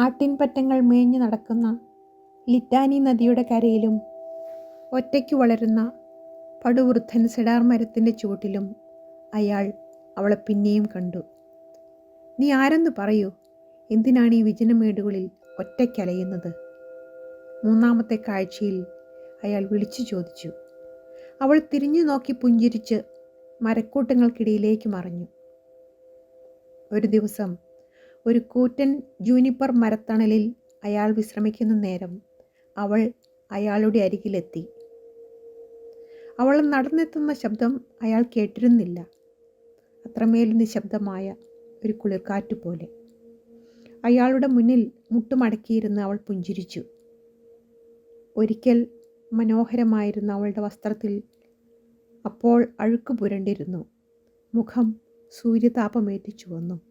ആട്ടിൻപറ്റങ്ങൾ മേഞ്ഞു നടക്കുന്ന ലിറ്റാനി നദിയുടെ കരയിലും ഒറ്റയ്ക്ക് വളരുന്ന പടുവൃദ്ധൻ സിഡാർ മരത്തിന്റെ ചുവട്ടിലും അയാൾ അവളെ പിന്നെയും കണ്ടു. നീ ആരെന്ന് പറയൂ? എന്തിനാണ് ഈ വിജനമേടുകളിൽ ഒറ്റയ്ക്കലയുന്നത് മൂന്നാമത്തെ കാഴ്ചയിൽ അയാൾ വിളിച്ചു ചോദിച്ചു. അവൾ തിരിഞ്ഞു നോക്കി പുഞ്ചിരിച്ച് മരക്കൂട്ടങ്ങൾക്കിടയിലേക്ക് മറഞ്ഞു. ഒരു ദിവസം ഒരു കൂറ്റൻ ജൂനിപ്പർ മരത്തണലിൽ അയാൾ വിശ്രമിക്കുന്ന നേരം അവൾ അയാളുടെ അരികിലെത്തി. അവൾ നടന്നെത്തുന്ന ശബ്ദം അയാൾ കേട്ടിരുന്നില്ല. അത്രമേൽ നിശബ്ദമായ ഒരു കുളിർക്കാറ്റ് പോലെ. അയാളുടെ മുന്നിൽ മുട്ടുമടക്കിയിരുന്ന് അവൾ പുഞ്ചിരിച്ചു. ഒരിക്കൽ മനോഹരമായിരുന്ന അവളുടെ വസ്ത്രത്തിൽ അപ്പോൾ അഴുക്ക് പുരണ്ടിരുന്നു. മുഖം സൂര്യതാപമേറ്റ് ചുവന്നു.